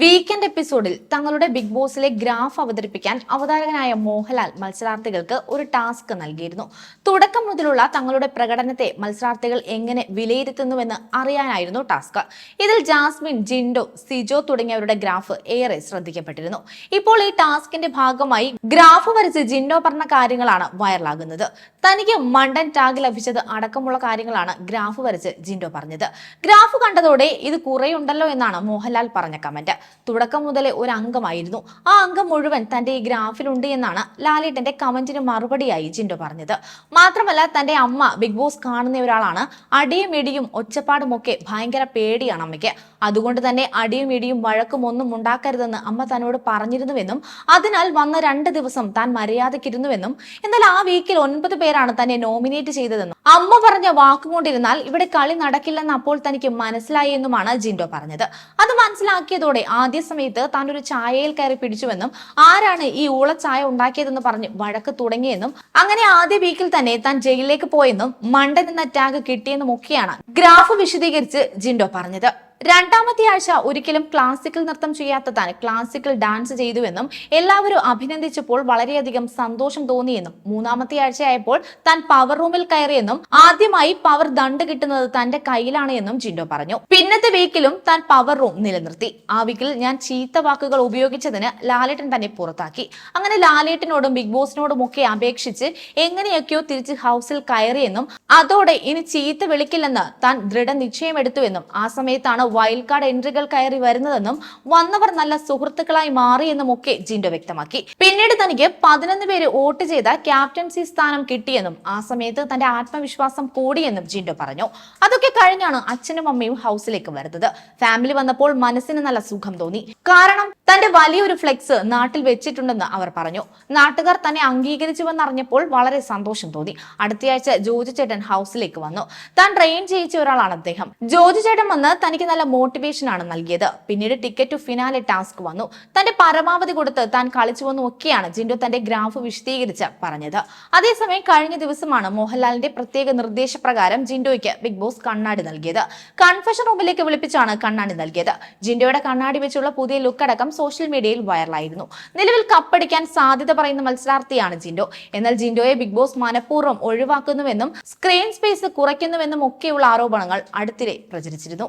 Weekend എപ്പിസോഡിൽ തങ്ങളുടെ big ബോസിലെ graph അവതരിപ്പിക്കാൻ അവതാരകനായ മോഹൻലാൽ മത്സരാർത്ഥികൾക്ക് ഒരു ടാസ്ക് നൽകിയിരുന്നു. തുടക്കം മുതലുള്ള തങ്ങളുടെ പ്രകടനത്തെ മത്സരാർത്ഥികൾ എങ്ങനെ വിലയിരുത്തുന്നുവെന്ന് അറിയാനായിരുന്നു ടാസ്ക് ഇതിൽ ജാസ്മിൻ ജിൻഡോ സിജോ തുടങ്ങിയവരുടെ ഗ്രാഫ് ഏറെ ശ്രദ്ധിക്കപ്പെട്ടിരുന്നു. ഇപ്പോൾ ഈ ടാസ്കിന്റെ ഭാഗമായി ഗ്രാഫ് വരച്ച് ജിൻഡോ പറഞ്ഞ കാര്യങ്ങളാണ് വൈറലാകുന്നത്. തനിക്ക് മണ്ടൻ ടാഗ് ലഭിച്ചത് അടക്കമുള്ള കാര്യങ്ങളാണ് ഗ്രാഫ് വരച്ച് ജിൻഡോ പറഞ്ഞത്. ഗ്രാഫ് കണ്ടതോടെ ഇത് കുറെയുണ്ടല്ലോ എന്നാണ് മോഹൻലാൽ പറഞ്ഞ കമന്റ് തുടക്കം മുതലേ ഒരു അംഗമായിരുന്നു. ആ അംഗം മുഴുവൻ തന്റെ ഈ ഗ്രാഫിലുണ്ട് എന്നാണ് ലാലേട്ടന്റെ കമന്റിന് മറുപടിയായി ജിൻഡോ പറഞ്ഞത്. മാത്രമല്ല തന്റെ അമ്മ ബിഗ് ബോസ് കാണുന്ന ഒരാളാണ്. അടിയും ഇടിയും ഒച്ചപ്പാടും ഒക്കെ ഭയങ്കര പേടിയാണ് അമ്മയ്ക്ക്. അതുകൊണ്ട് തന്നെ അടിയും ഇടിയും വഴക്കും ഒന്നും ഉണ്ടാക്കരുതെന്ന് അമ്മ തന്നോട് പറഞ്ഞിരുന്നുവെന്നും അതിനാൽ വന്ന രണ്ട് ദിവസം താൻ മര്യാദക്കിരുന്നുവെന്നും എന്നാൽ ആ വീക്കിൽ ഒൻപത് പേരാണ് തന്നെ നോമിനേറ്റ് ചെയ്തതെന്നും. അമ്മ പറഞ്ഞ വാക്കുകൊണ്ടിരുന്നാൽ ഇവിടെ കളി നടക്കില്ലെന്ന് അപ്പോൾ തനിക്ക് മനസ്സിലായി എന്നുമാണ് ജിൻഡോ പറഞ്ഞത്. അത് മനസ്സിലാക്കിയതോടെ ആദ്യ സമയത്ത് താൻ ഒരു ചായയിൽ കയറി പിടിച്ചുവെന്നും ആരാണ് ഈ ഊളച്ചായ ഉണ്ടാക്കിയതെന്ന് പറഞ്ഞ് വഴക്ക് തുടങ്ങിയെന്നും അങ്ങനെ ആദ്യ വീക്കിൽ തന്നെ താൻ ജയിലിലേക്ക് പോയെന്നും മണ്ടൻ എന്ന ടാഗ് കിട്ടിയെന്നും ഒക്കെയാണ് ഗ്രാഫ് വിശദീകരിച്ച് ജിൻഡോ പറഞ്ഞത്. രണ്ടാമത്തെ ആഴ്ച ഒരിക്കലും ക്ലാസിക്കൽ നൃത്തം ചെയ്യാത്ത താൻ ക്ലാസിക്കൽ ഡാൻസ് ചെയ്തുവെന്നും എല്ലാവരും അഭിനന്ദിച്ചപ്പോൾ വളരെയധികം സന്തോഷം തോന്നിയെന്നും മൂന്നാമത്തെ ആഴ്ചയായപ്പോൾ താൻ പവർ റൂമിൽ കയറിയെന്നും ആദ്യമായി പവർ ദണ്ട് കിട്ടുന്നത് തന്റെ കയ്യിലാണ് എന്നും ജിൻഡോ പറഞ്ഞു. പിന്നത്തെ വീക്കിലും താൻ പവർ റൂം നിലനിർത്തി. ആ വീക്കിൽ ഞാൻ ചീത്ത വാക്കുകൾ ഉപയോഗിച്ചതിന് ലാലേട്ടൻ തന്നെ പുറത്താക്കി. അങ്ങനെ ലാലേട്ടനോടും ബിഗ് ബോസിനോടും ഒക്കെ അപേക്ഷിച്ച് എങ്ങനെയൊക്കെയോ തിരിച്ച് ഹൗസിൽ കയറിയെന്നും അതോടെ ഇനി ചീത്ത വിളിക്കില്ലെന്ന് താൻ ദൃഢനിശ്ചയമെടുത്തുവെന്നും ആ സമയത്താണ് വൈൽഡ് കാർഡ് എൻട്രികൾ കയറി വരുന്നതെന്നും വന്നവർ നല്ല സുഹൃത്തുക്കളായി മാറിയെന്നും ഒക്കെ ജിൻഡോ വ്യക്തമാക്കി. പിന്നീട് തനിക്ക് പതിനൊന്ന് പേര് വോട്ട് ചെയ്ത ക്യാപ്റ്റൻസി സ്ഥാനം കിട്ടിയെന്നും ആ സമയത്ത് തന്റെ ആത്മവിശ്വാസം കൂടിയെന്നും ജിൻഡോ പറഞ്ഞു. അതൊക്കെ കഴിഞ്ഞാണ് അച്ഛനും അമ്മയും ഹൗസിലേക്ക് വരുന്നത്. ഫാമിലി വന്നപ്പോൾ മനസ്സിന് നല്ല സുഖം തോന്നി. കാരണം തന്റെ വലിയൊരു ഫ്ലെക്സ് നാട്ടിൽ വെച്ചിട്ടുണ്ടെന്ന് അവർ പറഞ്ഞു. നാട്ടുകാർ തന്നെ അംഗീകരിച്ചുവെന്ന് അറിഞ്ഞപ്പോൾ വളരെ സന്തോഷം തോന്നി. അടുത്തയാഴ്ച ജോജി ചേട്ടൻ ഹൗസിലേക്ക് വന്നു. താൻ ട്രെയിൻ ചെയ്യിച്ച ഒരാളാണ് അദ്ദേഹം. ജോജി ചേട്ടൻ വന്ന് തനിക്ക് നല്ല മോട്ടിവേഷൻ ആണ് നൽകിയത്. പിന്നീട് ടിക്കറ്റ് ടു ഫിനാലെ ടാസ്ക് വന്നു. തന്റെ പരമാവധി കൊടുത്ത് താൻ കളിച്ചുവെന്നും ഒക്കെയാണ് ജിൻഡോ തന്റെ ഗ്രാഫ് വിശദീകരിച്ച് പറഞ്ഞത്. അതേസമയം കഴിഞ്ഞ ദിവസമാണ് മോഹൻലാലിന്റെ പ്രത്യേക നിർദ്ദേശപ്രകാരം ജിൻഡോയ്ക്ക് ബിഗ് ബോസ് കണ്ണാടി നൽകിയത്. കൺഫഷൻ റൂമിലേക്ക് വിളിപ്പിച്ചാണ് കണ്ണാടി നൽകിയത്. ജിൻഡോയുടെ കണ്ണാടി വെച്ചുള്ള പുതിയ ലുക്ക് അടക്കം സോഷ്യൽ മീഡിയയിൽ വൈറലായിരുന്നു നിലവിൽ കപ്പടിക്കാൻ സാധ്യത പറയുന്ന മത്സരാർത്ഥിയാണ് ജിൻഡോ. എന്നാൽ ജിൻഡോയെ ബിഗ് ബോസ് മനഃപൂർവം ഒഴിവാക്കുന്നുവെന്നും സ്ക്രീൻ സ്പേസ് കുറയ്ക്കുന്നുവെന്നും ഒക്കെയുള്ള ആരോപണങ്ങൾ അടുത്തിടെ പ്രചരിച്ചിരുന്നു.